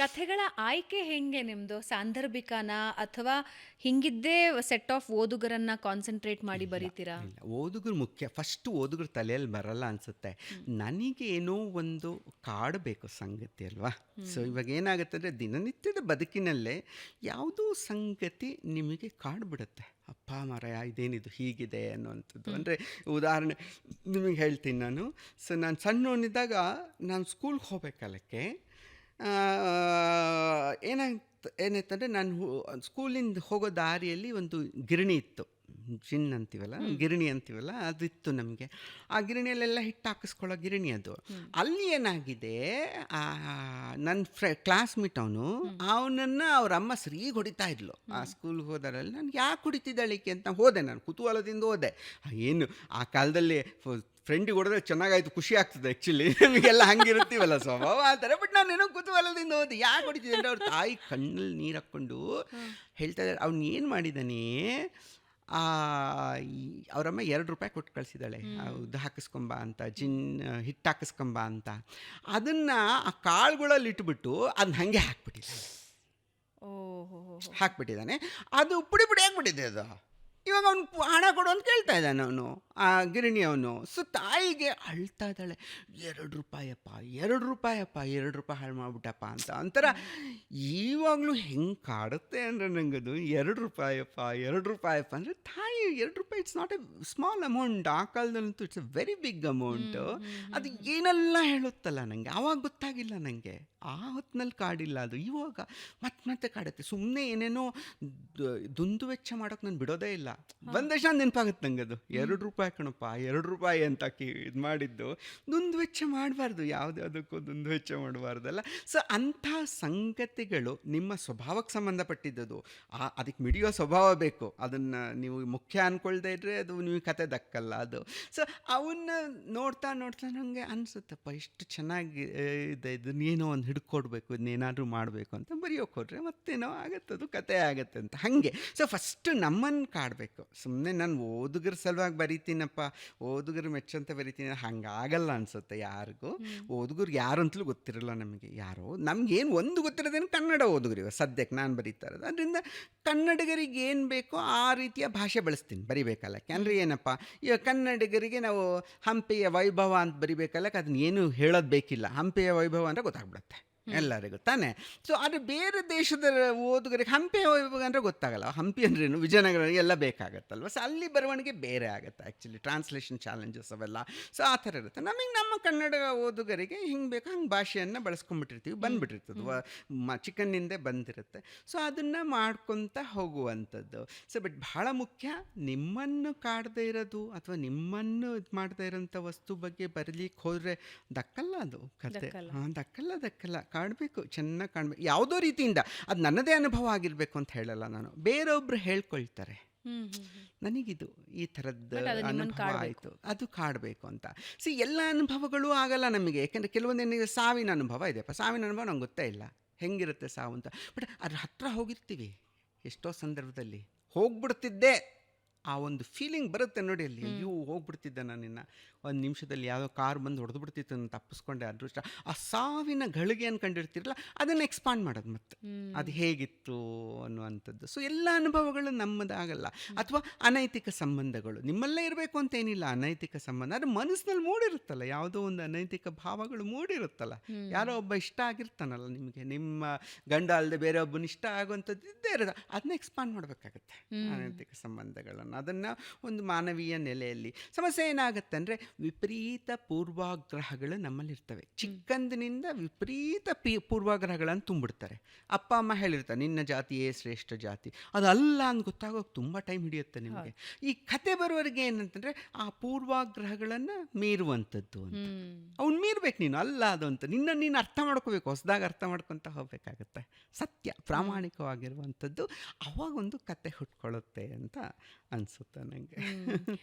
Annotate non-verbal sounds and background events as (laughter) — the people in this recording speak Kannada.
ಕಥೆಗಳ ಆಯ್ಕೆ ಹೆಂಗೆ ನಿಮ್ದು? ಸಾಂದರ್ಭಿಕನ ಅಥವಾ ಹಿಂಗಿದ್ದೇ ಸೆಟ್ ಆಫ್ ಓದುಗರನ್ನ ಕಾನ್ಸಂಟ್ರೇಟ್ ಮಾಡಿ ಬರೀತೀರಾ? ಓದುಗರು ಮುಖ್ಯ. ಫಸ್ಟ್ ಓದುಗರು ತಲೆಯಲ್ಲಿ ಬರಲ್ಲ ಅನ್ಸುತ್ತೆ. ನನಗೆ ಏನೋ ಒಂದು ಕಾಡಬೇಕು ಸಂಗತಿ ಅಲ್ವಾ? ಸೊ ಇವಾಗ ಏನಾಗುತ್ತೆ ಅಂದರೆ ದಿನನಿತ್ಯದ ಬದುಕಿನಲ್ಲೇ ಯಾವುದೋ ಸಂಗತಿ ನಿಮಗೆ ಕಾಡ್ಬಿಡುತ್ತೆ ಅಪ್ಪ ಮರ ಇದೇನಿದು ಹೀಗಿದೆ ಅನ್ನುವಂಥದ್ದು. ಅಂದರೆ ಉದಾಹರಣೆ ನಿಮಗೆ ಹೇಳ್ತೀನಿ ನಾನು. ಸೊ ನಾನು ಸಣ್ಣವನಿದ್ದಾಗ ನಾನು ಸ್ಕೂಲ್ಗೆ ಹೋಗ್ಬೇಕಲ್ಲಕ್ಕೆ ಏನಾಯ್ತು ಏನಾಯ್ತಂದರೆ ನಾನು ಸ್ಕೂಲಿಂದ ಹೋಗೋ ದಾರಿಯಲ್ಲಿ ಒಂದು ಗಿರಣಿ ಇತ್ತು. ಜಿನ್ ಅಂತೀವಲ್ಲ ಗಿರಣಿ ಅಂತೀವಲ್ಲ ಅದಿತ್ತು ನಮಗೆ. ಆ ಗಿರಣಿಯಲ್ಲೆಲ್ಲ ಹಿಟ್ಟು ಹಾಕಿಸ್ಕೊಳ್ಳೋ ಗಿರಣಿ ಅದು. ಅಲ್ಲಿ ಏನಾಗಿದೆ ಆ ನನ್ನ ಫ್ರೆ ಕ್ಲಾಸ್ಮೇಟ್ ಅವನು ಅವನನ್ನು ಅವ್ರ ಅಮ್ಮ ಸರಿ ಹೊಡಿತಾ ಇದ್ಲು. ಆ ಸ್ಕೂಲ್ಗೆ ಹೋದರಲ್ಲಿ ನಾನು ಯಾಕೆ ಹೊಡಿತಿದ್ದಾಳಿಕೆ ಅಂತ ಹೋದೆ ನಾನು ಕುತೂಹಲದಿಂದ ಹೋದೆ. ಏನು ಆ ಕಾಲದಲ್ಲಿ ಫ್ರೆಂಡಿಗೆ ಹೊಡೆದ್ರೆ ಚೆನ್ನಾಗಾಯ್ತು ಖುಷಿ ಆಗ್ತದೆ ಆ್ಯಕ್ಚುಲಿ (laughs) ನಮಗೆಲ್ಲ ಹಂಗಿರುತ್ತೀವಲ್ಲ ಸ್ವಭಾವ ಆ ಥರ ಬಟ್ ನಾನೇನೋ ಕುತೂಹಲದಿಂದ ಹೋದೆ. ಯಾಕೆ ಹೊಡಿತಿದ್ದೆ ಅಂದರೆ ಅವ್ರ ತಾಯಿ ಕಣ್ಣಲ್ಲಿ ನೀರು ಹಾಕ್ಕೊಂಡು ಹೇಳ್ತಾ ಇದ್ದಾರೆ. ಅವ್ನು ಏನು ಮಾಡಿದ್ದಾನೆ ಅವರಮ್ಮ ಎರಡು ರೂಪಾಯಿ ಕೊಟ್ಟು ಕಳಿಸಿದ್ದಾಳೆ. ಇದು ಹಾಕಿಸ್ಕೊಂಬ ಅಂತ ಜಿನ್ ಹಿಟ್ಟು ಹಾಕಿಸ್ಕೊಂಬ ಅಂತ. ಅದನ್ನು ಆ ಕಾಳುಗಳಲ್ಲಿ ಇಟ್ಬಿಟ್ಟು ಅದನ್ನ ಹಾಗೆ ಹಾಕ್ಬಿಟ್ಟಿದ್ದಾನೆ ಓಹೋ ಹಾಕ್ಬಿಟ್ಟಿದ್ದಾನೆ. ಅದು ಪುಡಿ ಪುಡಿ ಆಗ್ಬಿಟ್ಟಿದೆ ಅದು. ಇವಾಗ ಅವ್ನು ಹಣ ಕೊಡು ಅಂತ ಕೇಳ್ತಾ ಇದ್ದಾನೆ ಅವನು. ಆ ಗಿರಣಿ ಅವನು ಸೊ ತಾಯಿಗೆ ಅಳ್ತಾ ಇದ್ದಾಳೆ ಎರಡು ರೂಪಾಯಪ್ಪ ಎರಡು ರೂಪಾಯಪ್ಪ ಎರಡು ರೂಪಾಯಿ ಹಾಳು ಮಾಡಿಬಿಟ್ಟಪ್ಪ ಅಂತ. ಒಂಥರ ಈವಾಗಲೂ ಹೆಂಗೆ ಕಾಡುತ್ತೆ ಅಂದರೆ ನನಗದು ಎರಡು ರೂಪಾಯಪ್ಪ ಎರಡು ರೂಪಾಯಪ್ಪ ಅಂದರೆ ತಾಯಿ ಎರಡು ರೂಪಾಯಿ it's not a small amount ಆ ಕಾಲದಲ್ಲಂತೂ it's a very big amount ಅದು ಏನೆಲ್ಲ ಹೇಳುತ್ತಲ್ಲ ನನಗೆ ಆವಾಗ ಗೊತ್ತಾಗಿಲ್ಲ ನನಗೆ ಆ ಹೊತ್ತಿನಲ್ಲಿ ಕಾಡಿಲ್ಲ ಅದು. ಇವಾಗ ಮತ್ತೆ ಮತ್ತೆ ಕಾಡುತ್ತೆ. ಸುಮ್ಮನೆ ಏನೇನೋ ದುಂದು ವೆಚ್ಚ ಮಾಡೋಕೆ ನಾನು ಬಿಡೋದೇ ಇಲ್ಲ. ಬಂದಷ್ಟು ನೆನಪಾಗುತ್ತೆ ನನಗೆ ಅದು ಎರಡು ರೂಪಾಯಿ ಕಣಪ್ಪ, ಎರಡು ರೂಪಾಯಿ ಅಂತ ಇದು ಮಾಡಿದ್ದು ದುಂದು ವೆಚ್ಚ ಮಾಡಬಾರ್ದು, ಯಾವುದ್ಯಾವುದಕ್ಕೂ ದುಂದು ವೆಚ್ಚ ಮಾಡಬಾರ್ದಲ್ಲ. ಸೊ ಅಂಥ ಸಂಗತಿಗಳು ನಿಮ್ಮ ಸ್ವಭಾವಕ್ಕೆ ಸಂಬಂಧಪಟ್ಟಿದ್ದದು ಆ, ಅದಕ್ಕೆ ಮಿಡಿಯೋ ಸ್ವಭಾವ ಬೇಕು. ಅದನ್ನು ನೀವು ಮುಖ್ಯ ಅಂದ್ಕೊಳ್ದೇ ಇದ್ರೆ ಅದು ನೀವು ಕತೆ ದಕ್ಕಲ್ಲ ಅದು. ಸೊ ಅವನ್ನ ನೋಡ್ತಾ ನೋಡ್ತಾ ನನಗೆ ಅನಿಸುತ್ತಪ್ಪ, ಇಷ್ಟು ಚೆನ್ನಾಗಿ ಇದೆ ಇದನ್ನೇನೋ ಒಂದು ಹಿಡ್ಕೊಡ್ಬೇಕು ಇದನ್ನೇನಾದರೂ ಮಾಡಬೇಕು ಅಂತ ಬರೆಯೋಕೆ ಹೋದ್ರೆ ಮತ್ತೇನೋ ಆಗುತ್ತೆ, ಅದು ಕತೆ ಆಗುತ್ತೆ ಅಂತ. ಹಾಗೆ. ಸೊ ಫಸ್ಟು ನಮ್ಮನ್ನು ಕಾಡಬೇಕು. ಸುಮ್ಮನೆ ನಾನು ಓದುಗರ ಸಲುವಾಗಿ ಬರಿತೀನಪ್ಪ ಓದುಗರು ಮೆಚ್ಚಂತ ಬರಿತೀನಿ ಹಂಗಾಗಲ್ಲ ಅನ್ಸುತ್ತೆ ಯಾರಿಗೂ. ಓದುಗರು ಯಾರು ಅಂತಲೂ ಗೊತ್ತಿರಲ್ಲ ನಮಗೆ ಯಾರೋ. ನಮ್ಗೇನು ಒಂದು ಗೊತ್ತಿರೋದೇನು ಕನ್ನಡ ಓದುಗರಿವೆ ಸದ್ಯಕ್ಕೆ ನಾನು ಬರೀತಾ ಇರೋದು ಅದರಿಂದ ಕನ್ನಡಿಗರಿಗೆ ಏನು ಬೇಕೋ ಆ ರೀತಿಯ ಭಾಷೆ ಬಳಸ್ತೀನಿ ಬರಿಬೇಕಲ್ಲ ಯಾಕೆಂದರೆ ಏನಪ್ಪ ಈಗ ಕನ್ನಡಿಗರಿಗೆ ನಾವು ಹಂಪೆಯ ವೈಭವ ಅಂತ ಬರಿಬೇಕಲ್ಲ ಅದನ್ನ ಏನು ಹೇಳೋದು ಬೇಕಿಲ್ಲ. ಹಂಪೆಯ ವೈಭವ ಅಂದರೆ ಗೊತ್ತಾಗ್ಬಿಡುತ್ತೆ. ಎಲ್ಲರಿಗೂ ತಾನೇ. ಸೊ ಅದು ಬೇರೆ ದೇಶದ ಓದುಗರಿಗೆ ಹಂಪಿ ಅಂದರೆ ಗೊತ್ತಾಗಲ್ಲ. ಹಂಪಿ ಅಂದ್ರೇನು ವಿಜಯನಗರ ಎಲ್ಲ ಬೇಕಾಗತ್ತಲ್ವ? ಸೊ ಅಲ್ಲಿ ಬರವಣಿಗೆ ಬೇರೆ ಆಗುತ್ತೆ ಆ್ಯಕ್ಚುಲಿ ಟ್ರಾನ್ಸ್ಲೇಷನ್ ಚಾಲೆಂಜಸ್ ಅವೆಲ್ಲ. ಸೊ ಆ ಥರ ಇರುತ್ತೆ. ನಮಗೆ ನಮ್ಮ ಕನ್ನಡ ಓದುಗರಿಗೆ ಹಿಂಗೆ ಬೇಕು ಹಂಗೆ ಭಾಷೆಯನ್ನು ಬಳಸ್ಕೊಂಡ್ಬಿಟ್ಟಿರ್ತೀವಿ ಬಂದ್ಬಿಟ್ಟಿರ್ತದೆ. ಮ ಚಿಕ್ಕಣ್ಣಿಂದ ಬಂದಿರುತ್ತೆ. ಸೊ ಅದನ್ನು ಮಾಡ್ಕೊತ ಹೋಗುವಂಥದ್ದು. ಸೊ ಬಟ್ ಭಾಳ ಮುಖ್ಯ ನಿಮ್ಮನ್ನು ಕಾಡದೇ ಇರೋದು ಅಥವಾ ನಿಮ್ಮನ್ನು ಇದು ಮಾಡದೇ ಇರೋಂಥ ವಸ್ತು ಬಗ್ಗೆ ಬರಲಿಕ್ಕೆ ಹೋದರೆ ದಕ್ಕಲ್ಲ ಅದು ಕತೆ. ಹಾಂ ದಕ್ಕಲ್ಲ ದಕ್ಕಲ್ಲ. ಕಾಡಬೇಕು ಚೆನ್ನಾಗಿ ಕಾಣಬೇಕು ಯಾವುದೋ ರೀತಿಯಿಂದ ಅದು ನನ್ನದೇ ಅನುಭವ ಆಗಿರಬೇಕು ಅಂತ ಹೇಳಲ್ಲ ನಾನು. ಬೇರೊಬ್ಬರು ಹೇಳ್ಕೊಳ್ತಾರೆ. ನನಗಿದು ಈ ಥರದ್ದು ಅನುಭವ. ಆಯಿತು. ಅದು ಕಾಡಬೇಕು ಅಂತ. ಸಿ ಎಲ್ಲ ಅನುಭವಗಳು ಆಗಲ್ಲ ನಮಗೆ. ಯಾಕೆಂದರೆ ಕೆಲವೊಂದೇನಿಗೆ ಸಾವಿನ ಅನುಭವ ಇದೆಯಪ್ಪ. ಸಾವಿನ ಅನುಭವ ನಂಗೆ ಗೊತ್ತೇ ಇಲ್ಲ. ಹೆಂಗಿರುತ್ತೆ ಸಾವು ಅಂತ. ಬಟ್ ಅದ್ರ ಹತ್ರ ಹೋಗಿರ್ತೀವಿ. ಎಷ್ಟೋ ಸಂದರ್ಭದಲ್ಲಿ. ಹೋಗ್ಬಿಡ್ತಿದ್ದೆ. ಆ ಒಂದು ಫೀಲಿಂಗ್ ಬರುತ್ತೆ ನೋಡಿ ಅಲ್ಲಿ. ಅಯ್ಯೋ ಹೋಗ್ಬಿಡ್ತಿದ್ದೆ ನಾನಿನ್ನ ಒಂದು ನಿಮಿಷದಲ್ಲಿ ಯಾವುದೋ ಕಾರ್ ಬಂದು ಹೊಡೆದು ಬಿಡ್ತಿತ್ತು ನಾನು ತಪ್ಪಿಸ್ಕೊಂಡೆ ಅದೃಷ್ಟ ಆ ಸಾವಿನ ಗಳಿಗೆ ಅನ್ಕೊಂಡಿರ್ತಿರಲ್ಲ ಅದನ್ನು ಎಕ್ಸ್ಪಾಂಡ್ ಮಾಡೋದು ಮತ್ತೆ. ಅದು ಹೇಗಿತ್ತು ಅನ್ನುವಂಥದ್ದು. ಸೊ ಎಲ್ಲ ಅನುಭವಗಳು ನಮ್ಮದಾಗಲ್ಲ. ಅಥವಾ ಅನೈತಿಕ ಸಂಬಂಧಗಳು. ನಿಮ್ಮಲ್ಲೇ ಇರಬೇಕು ಅಂತ ಏನಿಲ್ಲ. ಅನೈತಿಕ ಸಂಬಂಧ. ಅದು ಮನಸ್ಸಿನಲ್ಲಿ ಮೂಡಿರುತ್ತಲ್ಲ. ಯಾವುದೋ ಒಂದು ಅನೈತಿಕ ಭಾವಗಳು ಮೂಡಿರುತ್ತಲ್ಲ. ಯಾರೋ ಒಬ್ಬ ಇಷ್ಟ ಆಗಿರ್ತಾನಲ್ಲ ನಿಮಗೆ. ನಿಮ್ಮ ಗಂಡ ಅಲ್ಲದೆ ಬೇರೆ ಒಬ್ಬನ ಇಷ್ಟ ಆಗುವಂಥದ್ದು ಇದ್ದೇ ಇರೋದು. ಅದನ್ನ ಎಕ್ಸ್ಪಾಂಡ್ ಮಾಡಬೇಕಾಗತ್ತೆ. ಅನೈತಿಕ ಸಂಬಂಧಗಳನ್ನು. ಅದನ್ನು ಒಂದು ಮಾನವೀಯ ನೆಲೆಯಲ್ಲಿ. ಸಮಸ್ಯೆ ಏನಾಗುತ್ತೆ ಅಂದರೆ ವಿಪರೀತ ಪೂರ್ವಾಗ್ರಹಗಳು ನಮ್ಮಲ್ಲಿರ್ತವೆ. ಚಿಕ್ಕಂದಿನಿಂದ ವಿಪರೀತ ಪಿ ಪೂರ್ವಾಗ್ರಹಗಳನ್ನು ತುಂಬಿಡ್ತಾರೆ. ಅಪ್ಪ ಅಮ್ಮ ಹೇಳಿರ್ತಾರೆ ನಿನ್ನ ಜಾತಿಯೇ ಶ್ರೇಷ್ಠ ಜಾತಿ. ಅದಲ್ಲ ಅಲ್ಲ ಅಂತ ಗೊತ್ತಾಗೋಕೆ ತುಂಬ ಟೈಮ್ ಹಿಡಿಯುತ್ತೆ ನಿಮಗೆ. ಈ ಕತೆ ಬರೋರಿಗೆ ಏನಂತಂದರೆ ಆ ಪೂರ್ವಾಗ್ರಹಗಳನ್ನು ಮೀರುವಂಥದ್ದು ಅಂತ. ಅವ್ನು ಮೀರ್ಬೇಕು ನೀನು ಅಲ್ಲ ಅದು ಅಂತ. ನಿನ್ನ ನೀನು ಅರ್ಥ ಮಾಡ್ಕೋಬೇಕು ಹೊಸದಾಗಿ ಅರ್ಥ ಮಾಡ್ಕೊತ ಹೋಗ್ಬೇಕಾಗತ್ತೆ. ಸತ್ಯ ಪ್ರಾಮಾಣಿಕವಾಗಿರುವಂಥದ್ದು ಅವಾಗ ಒಂದು ಕತೆ ಹುಟ್ಕೊಳ್ಳುತ್ತೆ ಅಂತ ಅನಿಸುತ್ತೆ ನನಗೆ ಹ್ಮ್.